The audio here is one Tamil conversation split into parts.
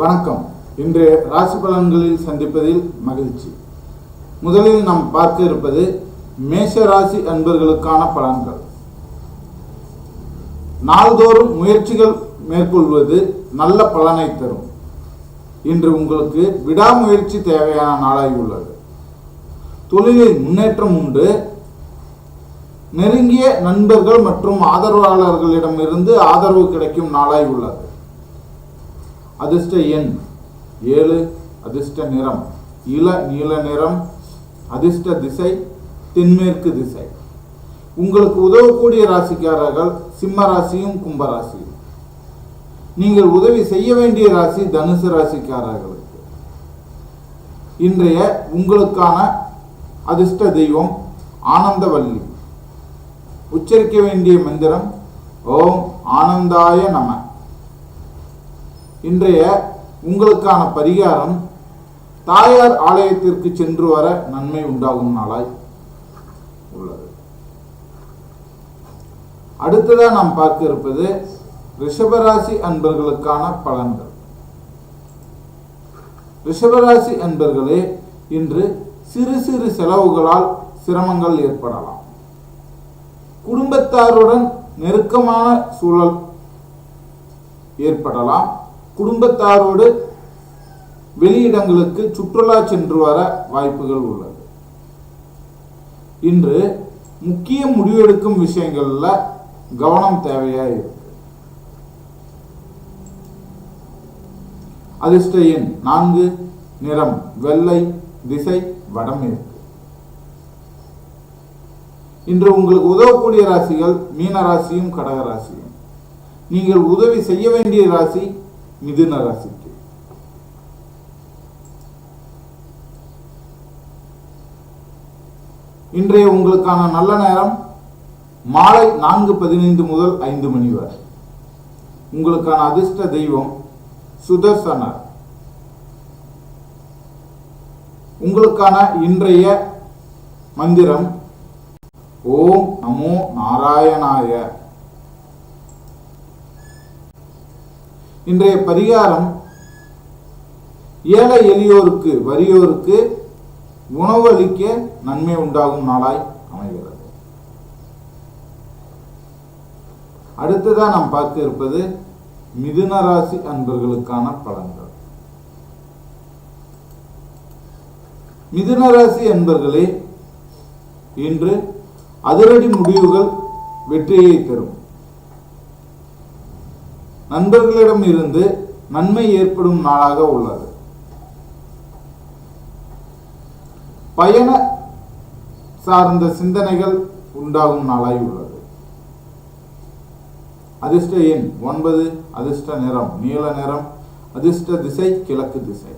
வணக்கம். இன்று ராசி பலன்களில் சந்திப்பதில் மகிழ்ச்சி. முதலில் நாம் பார்க்க இருப்பது மேஷ ராசி அன்பர்களுக்கான பலன்கள். நாள்தோறும் முயற்சிகள் மேற்கொள்வது நல்ல பலனை தரும். இன்று உங்களுக்கு விடாமுயற்சி தேவையான நாளாகி உள்ளது. தொழிலில் முன்னேற்றம் உண்டு. நெருங்கிய நண்பர்கள் மற்றும் ஆதரவாளர்களிடமிருந்து ஆதரவு கிடைக்கும் நாளாய் உள்ளது. அதிர்ஷ்ட எண் ஏழு அதிர்ஷ்ட நிறம். இள நீல நிறம் அதிர்ஷ்ட திசை தென்மேற்கு திசை. உங்களுக்கு உதவக்கூடிய ராசிக்காரர்கள் சிம்ம ராசியும் கும்பராசியும் நீங்கள் உதவி செய்ய வேண்டிய ராசி தனுசு ராசிக்காரர்களுக்கு. இன்றைய உங்களுக்கான அதிர்ஷ்ட தெய்வம் ஆனந்தவல்லி. உச்சரிக்க வேண்டிய மந்திரம் ஓம் ஆனந்தாய நம. இன்றைய உங்களுக்கான பரிகாரம் தாயார் ஆலயத்திற்கு சென்று வர நன்மை உண்டாகும் நாளாய் உள்ளது. அடுத்ததாக நாம் பார்க்க இருப்பது ரிஷபராசி அன்பர்களுக்கான பலன்கள். ரிஷபராசி அன்பர்களே இன்று சிறு சிறு செலவுகளால் சிரமங்கள் ஏற்படலாம். குடும்பத்தாருடன் நெருக்கமான சூழல் ஏற்படலாம். குடும்பத்தாரோடு வெளியிடங்களுக்கு சுற்றுலா சென்று வர வாய்ப்புகள் உள்ளது. இன்று முக்கிய முடிவெடுக்கும் விஷயங்கள்ல கவனம் தேவையா இருக்கு. அதிர்ஷ்ட எண் நான்கு நிறம் வெள்ளை திசை வடமேற்கு இன்று உங்களுக்கு உதவக்கூடிய ராசிகள் மீன ராசியும் கடக ராசியும். நீங்கள் உதவி செய்ய வேண்டிய ராசி மிதுன ராசிக்கு இன்றைய உங்களுக்கான நல்ல நேரம். மாலை நான்கு பதினைந்து முதல் ஐந்து மணி வரை. உங்களுக்கான அதிர்ஷ்ட தெய்வம் சுதர்சனர். உங்களுக்கான இன்றைய மந்திரம் ஓம் நமோ நாராயணாய. இன்றைய பரிகாரம் ஏழை எளியோருக்கு வறியோருக்கு உணவு அளிக்க நன்மை உண்டாகும் நாளாய் அமைகிறது. அடுத்ததாக நாம் பார்க்க இருப்பது மிதுன ராசி அன்பர்களுக்கான பலன்கள். மிதுன ராசி அன்பர்களே இன்று அதிரடி முடிவுகள் வெற்றியை தரும் நண்பர்களிடம் இருந்து நன்மை ஏற்படும் நாளாக உள்ளது. பயண சார்ந்த சிந்தனைகள் உண்டாகும் நாளாய் உள்ளது. அதிர்ஷ்ட எண் ஒன்பது அதிர்ஷ்ட நிறம் நீல நிறம் அதிர்ஷ்ட திசை கிழக்கு திசை.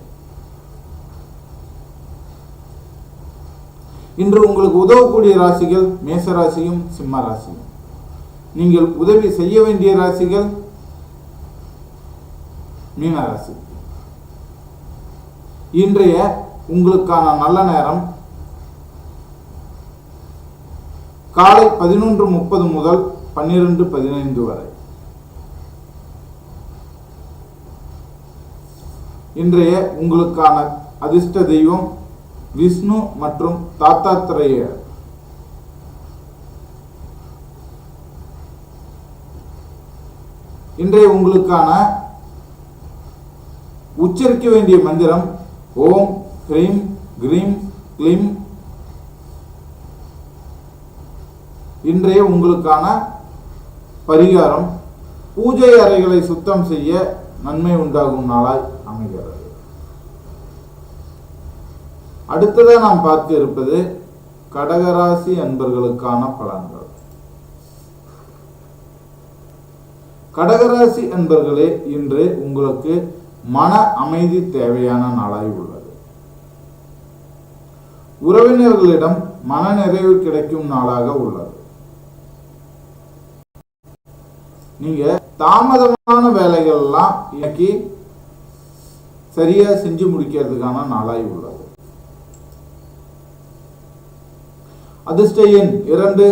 இன்று உங்களுக்கு உதவக்கூடிய ராசிகள் மேச ராசியும் சிம்ம ராசியும். நீங்கள் உதவி செய்ய வேண்டிய ராசிகள் மீனரசு. இன்றைய உங்களுக்கான நல்ல நேரம் காலை பதினொன்று முப்பது முதல் பன்னிரண்டு பதினைந்து வரை. இன்றைய உங்களுக்கான அதிர்ஷ்ட தெய்வம் விஷ்ணு மற்றும் தாத்தாத்திரேயர் இன்றைய உங்களுக்கான உச்சரிக்க வேண்டிய மந்திரம் ஓம் ஹ்ரீம் கிரீம் க்ளீம். இன்றைய உங்களுக்கான பரிகாரம் பூஜை அறைகளை சுத்தம் செய்ய நன்மை உண்டாகும் நாளாய் அமைகிறது. அடுத்ததாக நாம் பார்க்க இருப்பது கடகராசி அன்பர்களுக்கான பலன்கள். கடகராசி அன்பர்களே இன்று உங்களுக்கு மன அமைதி தேவையான நாளாய் உள்ளது. உறவினர்களிடம் மன நிறைவு கிடைக்கும் நாளாக உள்ளது. நீங்க தாமதமான வேலைகள் எல்லாம் இன்னைக்கு சரியா செஞ்சு முடிக்கிறதுக்கான நாளாய் உள்ளது. அதிர்ஷ்ட எண் இரண்டு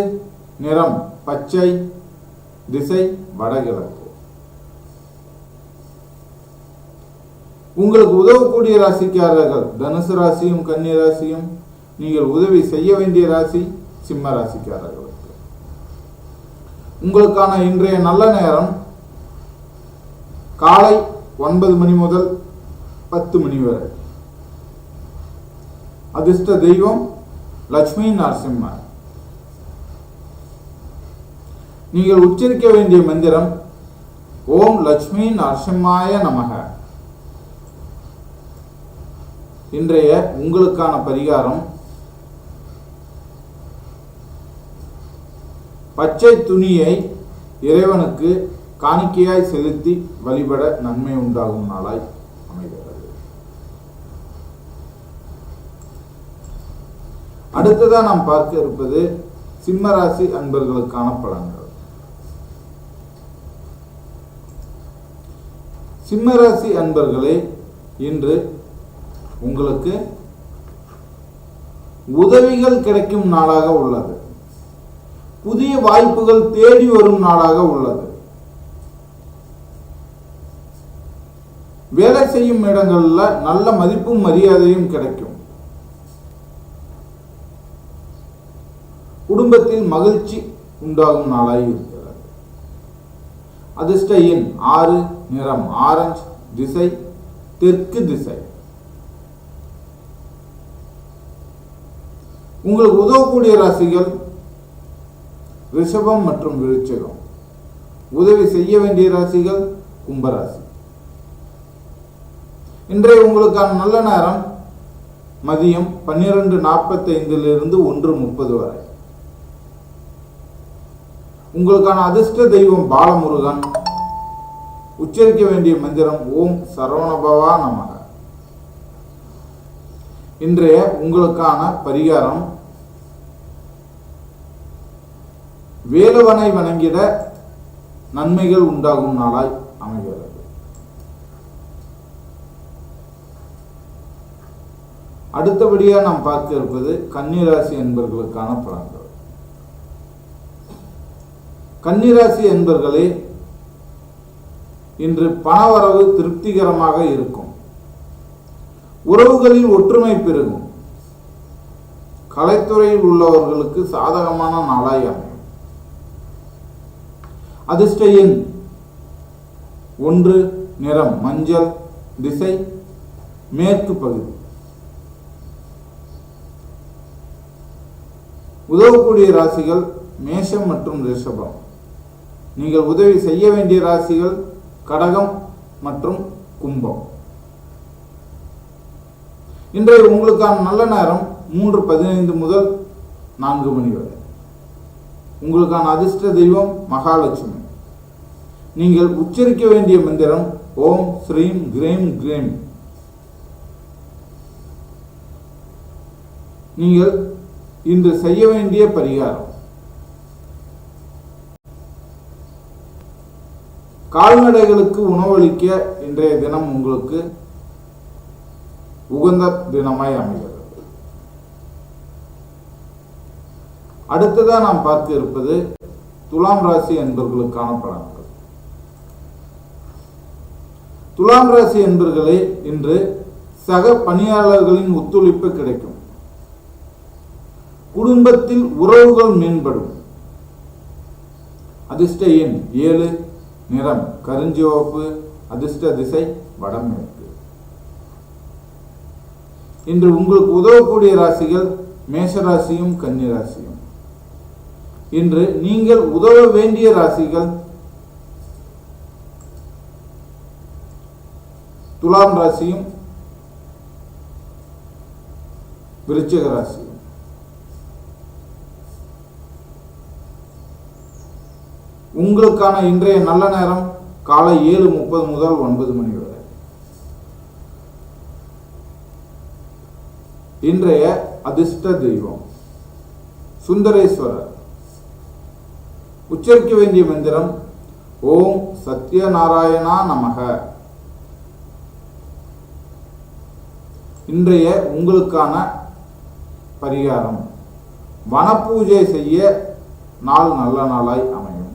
நிறம் பச்சை திசை வடகிழக்கு. உங்களுக்கு உதவக்கூடிய ராசிக்காரர்கள் தனுசு ராசியும் கன்னி ராசியும் நீங்கள் உதவி செய்ய வேண்டிய ராசி சிம்ம ராசிக்காரர்களுக்கு. உங்களுக்கான இன்றைய நல்ல நேரம் காலை ஒன்பது மணி முதல் பத்து மணி வரை. அதிர்ஷ்ட தெய்வம் லட்சுமி நரசிம்மர். நீங்கள் உச்சரிக்க வேண்டிய மந்திரம் ஓம் லட்சுமி நரசிம்மாய நமக. இன்றைய உங்களுக்கான பரிகாரம் பச்சை துணியை இறைவனுக்கு காணிக்கையாய் செலுத்தி வழிபட நன்மை உண்டாகும் நாளாய் அமைகிறது. அடுத்ததா நாம் பார்க்க இருப்பது சிம்மராசி அன்பர்களுக்கான பலன்கள். சிம்மராசி அன்பர்களே இன்று உங்களுக்கு உதவிகள் கிடைக்கும் நாளாக உள்ளது. புதிய வாய்ப்புகள் தேடி வரும் நாளாக உள்ளது. வேலை செய்யும் இடங்களில் நல்ல மதிப்பும் மரியாதையும் கிடைக்கும். குடும்பத்தில் மகிழ்ச்சி உண்டாகும் நாளாக இருக்கிறது. அதிர்ஷ்ட எண் ஆறு நிறம் ஆரஞ்சு திசை தெற்கு திசை. உங்களுக்கு உதவக்கூடிய ராசிகள் ரிஷபம் மற்றும் விருச்சகம். உதவி செய்ய வேண்டிய ராசிகள் கும்பராசி. இன்றைய உங்களுக்கான நல்ல நேரம் மதியம் பன்னிரண்டு நாற்பத்தைந்திலிருந்து ஒன்று முப்பது வரை. உங்களுக்கான அதிர்ஷ்ட தெய்வம் பாலமுருகன். உச்சரிக்க வேண்டிய மந்திரம் ஓம் சரவணபவா நமக. இன்றைய உங்களுக்கான பரிகாரம் வேலுவனை வணங்கிட நன்மைகள் உண்டாகும் நாளாய் அமைகிறது. அடுத்தபடியாக நாம் பார்க்க இருப்பது கன்னிராசி என்பர்களுக்கான பலன்கள். கன்னிராசி என்பர்களே இன்று பணவரவு திருப்திகரமாக இருக்கும். உறவுகளில் ஒற்றுமை பெருகும். கலைத்துறையில் உள்ளவர்களுக்கு சாதகமான நாளாய் அமையும். அதிர்ஷ்ட எண் ஒன்று நிறம் மஞ்சள் திசை மேற்கு பகுதி. உதவக்கூடிய ராசிகள் மேஷம் மற்றும் ரிஷபம். நீங்கள் உதவி செய்ய வேண்டிய ராசிகள் கடகம் மற்றும் கும்பம். இன்றைய உங்களுக்கான நல்ல நேரம் மூன்று பதினைந்து முதல் நான்கு மணி வரை. உங்களுக்கான அதிர்ஷ்ட தெய்வம் மகாலட்சுமி. நீங்கள் உச்சரிக்க வேண்டிய மந்திரம் ஓம் ஸ்ரீம் கிரீம் கிரீம். நீங்கள் இன்று செய்ய வேண்டிய பரிகாரம். கால்நடைகளுக்கு உணவளிக்க இன்றைய தினம் உங்களுக்கு உகந்த தினமாய் அமைகிறது. அடுத்ததாக நாம் பார்க்க இருப்பது துலாம் ராசி என்பவர்களுக்கான பலன்கள். துலாம் ராசி என்பர்களே இன்று சக பணியாளர்களின் ஒத்துழைப்பு கிடைக்கும். குடும்பத்தில் உறவுகள் மேம்படும். அதிர்ஷ்ட எண் ஏழு நிறம் கருஞ்சிவப்பு அதிர்ஷ்ட திசை வடமேற்கு இன்று உங்களுக்கு உதவக்கூடிய ராசிகள் மேஷராசியும் கன்னிராசியும். இன்று நீங்கள் உதவ வேண்டிய ராசிகள். துலாம் ராசியும் விருச்சிக ராசியும். உங்களுக்கான இன்றைய நல்ல நேரம் காலை ஏழு முப்பது முதல் ஒன்பது மணி வரை. இன்றைய அதிர்ஷ்ட தெய்வம் சுந்தரேஸ்வரர். உச்சரிக்க வேண்டிய மந்திரம் ஓம் சத்யநாராயணா நமக. இன்றைய உங்களுக்கான பரிகாரம். வனப்பூஜை செய்ய நாள் நல்ல நாளாய் அமையும்.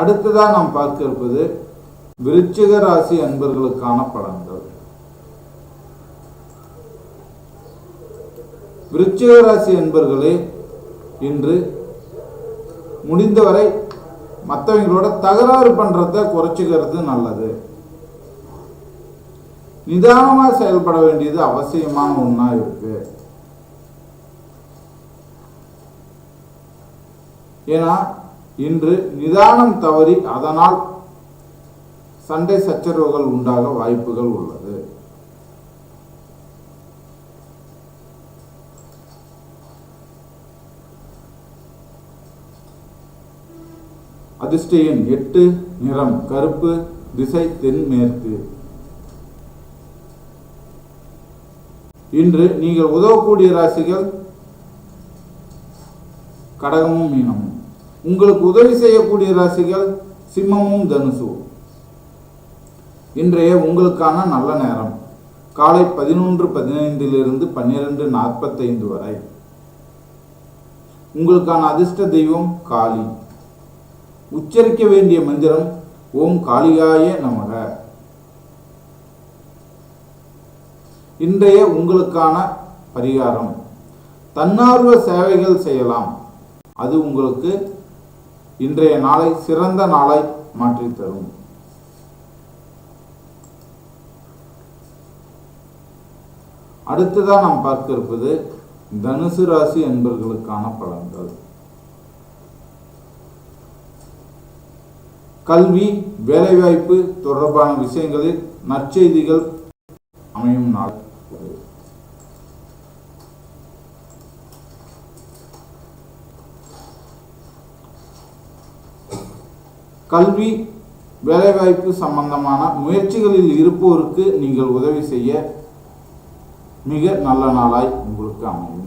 அடுத்ததாக நாம் பார்க்க இருப்பது விருச்சிக ராசி அன்பர்களுக்கான பலன்கள். விருச்சிக ராசி இன்று முடிந்தவரை மற்றவங்களோட தகராறு பண்ணுறத குறைச்சிக்கிறது நல்லது. நிதானமாக செயல்பட வேண்டியது அவசியமான ஒன்றாக இருக்கு. ஏன்னா இன்று நிதானம் தவறி அதனால் சண்டை சச்சரவுகள் உண்டாக வாய்ப்புகள் உள்ளது. அதிர்ஷ்ட எண் எட்டு நிறம் கருப்பு திசை தென்மேற்கு இன்று நீங்கள் உதவக்கூடிய ராசிகள் கடகமும் மீனமும். உங்களுக்கு உதவி செய்யக்கூடிய ராசிகள் சிம்மமும் தனுசு. இன்றைய உங்களுக்கான நல்ல நேரம். காலை பதினொன்று பதினைந்திலிருந்து பன்னிரண்டு நாற்பத்தைந்து வரை. உங்களுக்கான அதிர்ஷ்ட தெய்வம் காளி. உச்சரிக்க வேண்டிய மந்திரம் ஓம் காளியாய நமக. இன்றைய உங்களுக்கான பரிகாரம். தன்னார்வ சேவைகள் செய்யலாம். அது உங்களுக்கு இன்றைய நாளை சிறந்த நாளை மாற்றித் தரும் அடுத்ததாக நாம் பார்க்க இருப்பது தனுசு ராசி என்பர்களுக்கான பலன்கள். கல்வி வேலைவாய்ப்பு தொடர்பான விஷயங்களில் நற்செய்திகள் அமையும் நாள். கல்வி வேலைவாய்ப்பு சம்பந்தமான முயற்சிகளில் இருப்போருக்கு நீங்கள் உதவி செய்ய மிக நல்ல நாளாய் உங்களுக்கு அமையும்.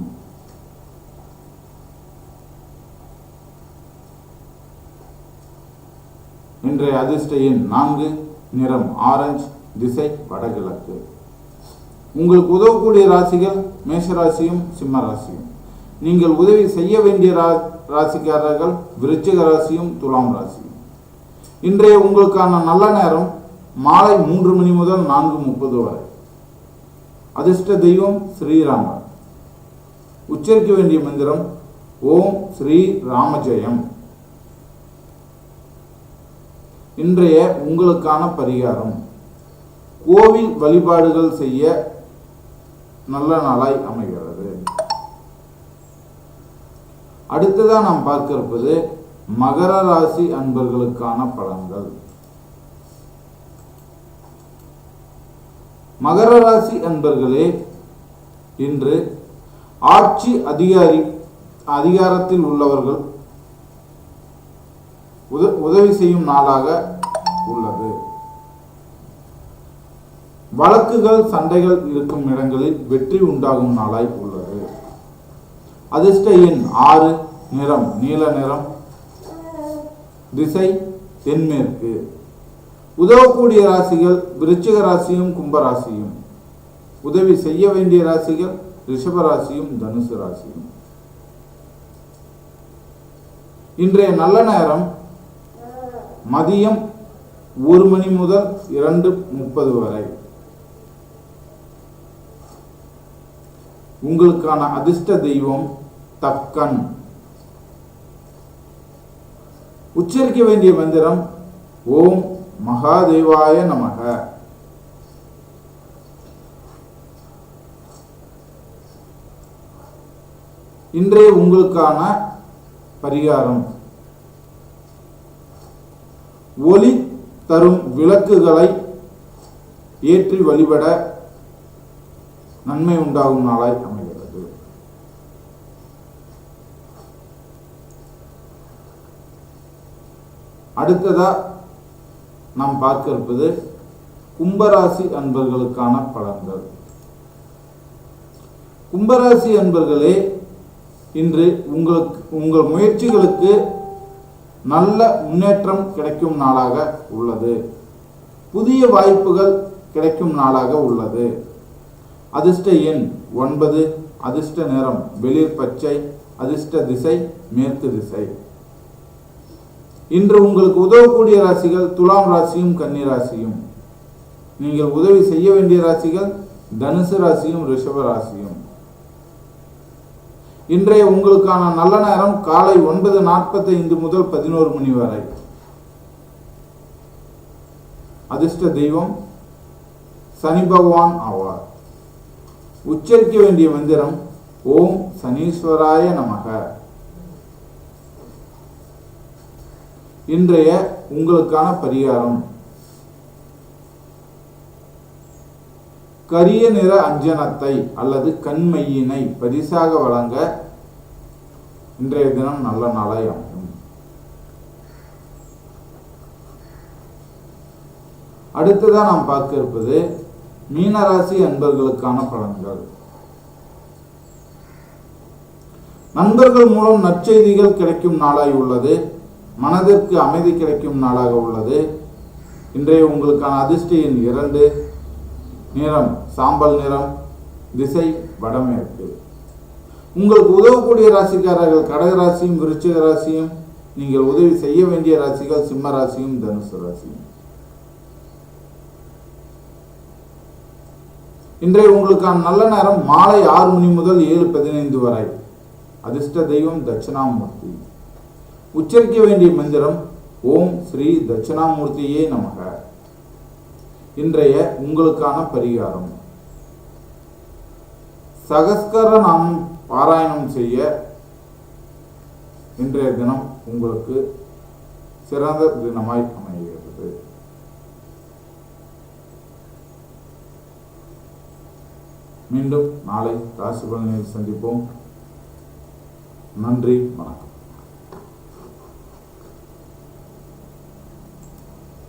இன்றைய அதிர்ஷ்ட எண் நான்கு நிறம் ஆரஞ்சு திசை வடகிழக்கு. உங்களுக்கு உதவக்கூடிய ராசிகள் மேஷராசியும் சிம்ம ராசியும் நீங்கள் உதவி செய்ய வேண்டிய ரா ராசிக்காரர்கள் விருச்சிக ராசியும் துலாம் ராசியும். இன்றைய உங்களுக்கான நல்ல நேரம் மாலை மூன்று மணி முதல் நான்கு முப்பது வரை. அதிர்ஷ்ட தெய்வம் ஸ்ரீராமர். உச்சரிக்க வேண்டிய மந்திரம் ஓம் ஸ்ரீ ராமஜெயம். இன்றைய உங்களுக்கான பரிகாரம். கோவில் வழிபாடுகள் செய்ய நல்ல நாளாய் அமைகிறது. அடுத்ததா நாம் பார்க்க இருப்பது மகர ராசி அன்பர்களுக்கான பலன்கள். மகர ராசி அன்பர்களே இன்று ஆட்சி அதிகாரி அதிகாரத்தில் உள்ளவர்கள் உத உதவி செய்யும் நாளாக உள்ளது. வழக்குகள் சண்டைகள் இருக்கும் இடங்களில் வெற்றி உண்டாகும் நாளாய் உள்ளது. அதிர்ஷ்ட எண் ஆறு நிறம் நீல நிறம் திசை தென்மேற்கு உதவக்கூடிய ராசிகள் விருச்சிக ராசியும் கும்பராசியும். உதவி செய்ய வேண்டிய ராசிகள் ரிஷபராசியும் தனுசு ராசியும். இன்றைய நல்ல நேரம் மதியம் ஒரு மணி முதல் இரண்டு முப்பது வரை. உங்களுக்கான அதிர்ஷ்ட தெய்வம் தக்கன். உச்சரிக்க வேண்டிய மந்திரம் ஓம் மகாதேவாய நமக. இன்றைய உங்களுக்கான பரிகாரம். ஒளி தரும் விளக்குகளை ஏற்றி வழிபட நன்மை உண்டாகும் நாளாய் அமைகிறது. அடுத்ததா நாம் பார்க்க இருப்பது கும்பராசி அன்பர்களுக்கான பலன்கள். கும்பராசி அன்பர்களே இன்று உங்களுக்கு உங்கள் முயற்சிகளுக்கு நல்ல முன்னேற்றம் கிடைக்கும் நாளாக உள்ளது. புதிய வாய்ப்புகள் கிடைக்கும் நாளாக உள்ளது. அதிர்ஷ்ட எண் ஒன்பது அதிர்ஷ்ட நிறம் வெளிர் பச்சை அதிர்ஷ்ட திசை மேற்கு திசை. இன்று உங்களுக்கு உதவக்கூடிய ராசிகள் துலாம் ராசியும் கன்னி ராசியும். நீங்கள் உதவி செய்ய வேண்டிய ராசிகள் தனுசு ராசியும் ரிஷப ராசியும். இன்றைய உங்களுக்கான நல்ல நேரம் காலை ஒன்பது நாற்பத்தி ஐந்து முதல் பதினோரு மணி வரை. அதிர்ஷ்ட தெய்வம் சனி பகவான் ஆவார். உச்சரிக்க வேண்டிய மந்திரம் ஓம் சனீஸ்வராய நமக. இன்றைய உங்களுக்கான பரிகாரம். கரிய நிற அஞ்சனத்தை அல்லது கண்மையினை பரிசாக வழங்க இன்றைய தினம் நல்ல நாளாய் அமையும் அடுத்ததா நாம் பார்க்க இருப்பது மீனராசி அன்பர்களுக்கான பலன்கள். நண்பர்கள் மூலம் நற்செய்திகள் கிடைக்கும் நாளாய் உள்ளது. மனதிற்கு அமைதி கிடைக்கும் நாளாக உள்ளது. இன்றைய உங்களுக்கான அதிர்ஷ்ட எண் இரண்டு நிறம் சாம்பல் நிறம் திசை வடமேற்கு. உங்களுக்கு உதவக்கூடிய ராசிக்காரர்கள் கடக ராசியும் விருச்சிக ராசியும் நீங்கள் உதவி செய்ய வேண்டிய ராசிகள் சிம்ம ராசியும் தனுசு ராசியும். இன்றைய உங்களுக்கான நல்ல நேரம் மாலை ஆறு மணி முதல் ஏழு பதினைந்து வரை. அதிர்ஷ்ட தெய்வம் தட்சிணாமூர்த்தி. உச்சரிக்க வேண்டிய மந்திரம் ஓம் ஸ்ரீ தட்சிணாமூர்த்தியே நமக. இன்றைய உங்களுக்கான பரிகாரம். சகஸ்கர நாம் பாராயணம் செய்ய இன்றைய தினம் உங்களுக்கு சிறந்த தினமாய் அமைகிறது. மீண்டும் நாளை ராசி பலனில் சந்திப்போம். நன்றி வணக்கம்.